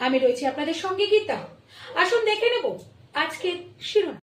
আমি রয়েছি আপনাদের সঙ্গে গীতা। আসুন দেখে নেব আজকের শিরোনাম।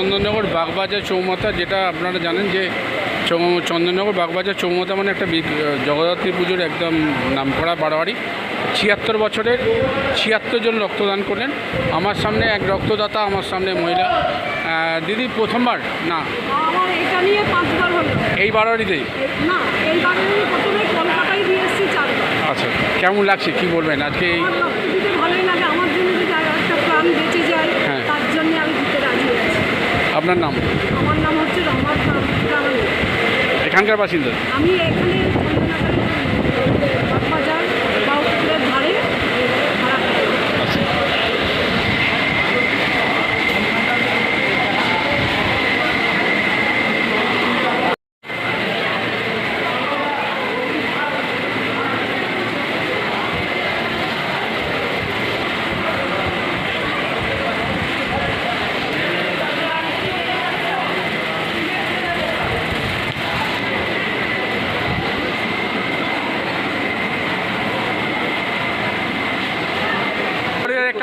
চন্দননগর বাগবাজার চৌমাথা যেটা আপনারা জানেন যে চন্দননগর বাগবাজার চৌমাথা মানে একটা জগদ্ধাত্রী পুজোর একদম নামকরা বাড়াবাড়ি ছিয়াত্তর বছরের ছিয়াত্তর জন রক্তদান করলেন। আমার সামনে এক রক্তদাতা আমার সামনে মহিলা। দিদি প্রথমবার? না। এই চারবার। আচ্ছা কেমন লাগছে? কি বলবেন? আজকে এই ভালোই লাগে আমার আপনার নাম? আমার নাম হচ্ছে রমা এখানকার বাসিন্দা? আমি এখানে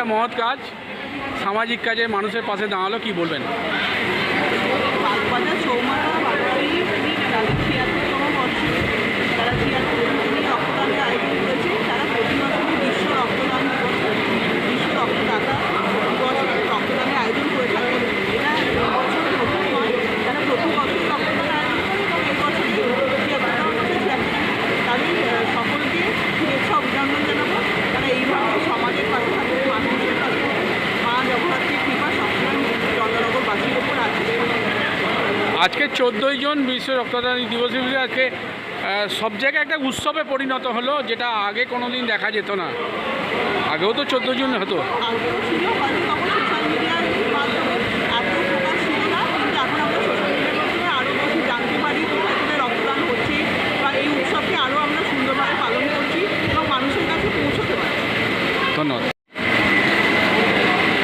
মহৎ কাজ সামাজিক কাজে মানুষের পাশে দাঁড়াল কি বলবেন বাগবাজার চৌমাথা বাগবাড়ি তাদের ছিয়াত্তরতম বর্ষে তারা ছিয়াত্তর জনই রক্তদানের আয়োজন করেছে তারা প্রতি বছরই বিশ্ব রক্তদান দিবস বিশ্ব রক্তদাতা দিবস রক্তদানের আয়োজন করে থাকে এটা বছর প্রথম নয় তারা প্রতি বছর রক্তদান আয়োজন করে এবং এই বছর ছিয়াত্তরতম বছর ছিয়াত্তর তাদের আহ, সকলকে শুভেচ্ছা অভিনন্দন জানাব তারা এইভাবে সমাজের পাশে থাকবে মানুষের পাশে থাকবে। মা জগদ্ধাত্রীর কৃপা সবসময় চন্দ্রনগরবাসীর ওপর আছে আজকে চোদ্দোই জন বিশ্ব রক্তদান দিবস আজকে সব জায়গায় একটা উৎসবে পরিণত হলো, যেটা আগে কোনো দিন দেখা যেত না। আগেও তো চোদ্দ জন হতো আগেও ছিল হয়তো তখন সোশ্যাল মিডিয়ার মাধ্যমে এত প্রকাশ ছিল না কিন্তু এখন আমরা সোশ্যাল মিডিয়ার মাধ্যমে আরও বেশি জানতে পারি কোথায় কোথায় রক্তদান হচ্ছে বা এই উৎসবকে আরও আমরা সুন্দরভাবে পালন করছি এবং মানুষের কাছে পৌঁছতে পারছি ধন্যবাদ এই মুহূর্তে আমরা দাঁড়িয়ে আছি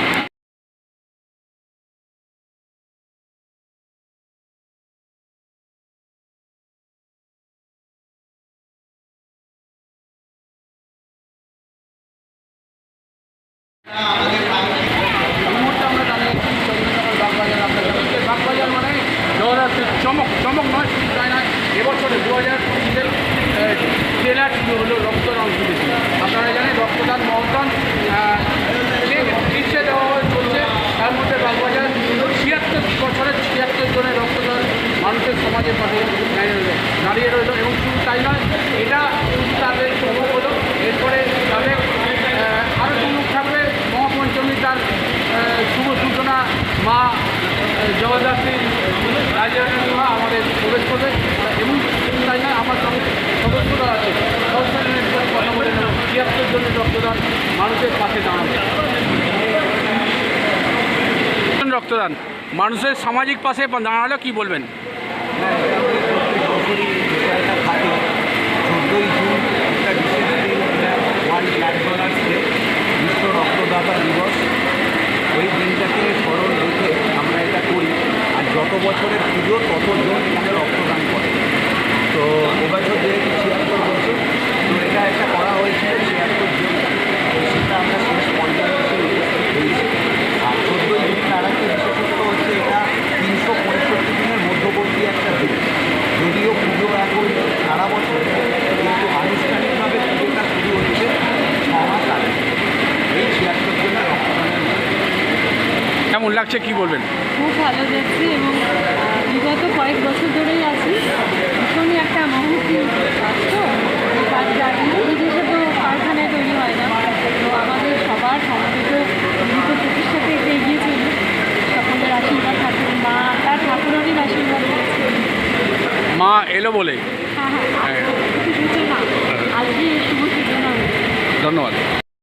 চন্দ্রনগর বাগবাজার আপনার জানেন যে বাগবাজার মানে জগদ্ধাত্রীর চমক চমক নয় শুধু তাই নয় এবছরে দু হাজার পঁচিশের জেলা শুরু হলো রক্তদান শিবির আপনারা জানেন রক্তদান মহদান যে দেওয়া চলছে তার মধ্যে বাগবাজার ছিয়াত্তর বছরের ছিয়াত্তর জনের রক্তদান মানুষের সমাজের পাশে দাঁড়িয়ে রইল এবং শুধু তাই নয়, এটা শুধু তাদের চমক হলো এরপরে তাদের আরও চমক থাকবে মহাপঞ্চমী তার আহ, শুভ সূচনা মা আহ, জগদ্ধাত্রীর রাজরানী মা আমাদের প্রবেশ করবে এবং শুধু তাই নয় আমার সঙ্গে সদস্যরা আছে সদস্যদের সাথে কথা বলে নেব ছিয়াত্তর জনের রক্তদান মানুষের পাশে দাঁড়ানো। রক্তদান। মানুষের সামাজিক পাশে দাঁড়াল কি বলবেন বছরই বিষয়টা থাকে চোদ্দোই জুন একটা বিশেষ দিন এটা ওয়ার্ল্ড ব্লাড ডোনার্স ডে বিশ্ব রক্তদাতা দিবস ওই দিনটাকে স্মরণ রেখে আমরা এটা করি আর যত বছরের পুজো ততজন এখানে রক্তদান করে তো এবছর যেহেতু ছিয়াত্তর বছর তো এটা একটা করা হয়েছিল ছিয়াত্তর জন তো সেটা আমরা শেষ পর্যায়ে এসে উপস্থিত হয়েছি আর চোদ্দোই জুন আর একটা বিশেষত্ব হচ্ছে এটা তিনশো পঁয়ষট্টি দিনের মধ্যবর্তী একটা দিন যদিও পুজো এখন সারা বছর কিন্তু আনুষ্ঠানিকভাবে পুজোটা শুরু হচ্ছে ছ মাস আগে এই ছিয়াত্তর জনের রক্তদানের মধ্যে কেমন লাগছে কি বলবেন? খুব ভালো যাচ্ছে এবং বিগত কয়েক বছর ধরেই আছি। ভীষণই একটা মহতি কাজ তো তো কারখানায় তৈরি হয় না। তো আমাদের সবার সমবেত জীবিত প্রতিষ্ঠাতে এটা এগিয়ে চলি সকলের আশীর্বাদ ঠাকুর মা তার ঠাকুরানির আশীর্বাদ মা এলো বলে? হ্যাঁ হ্যাঁ আজকে সূচনা আজকে শুভ সূচনা হয়েছে ধন্যবাদ।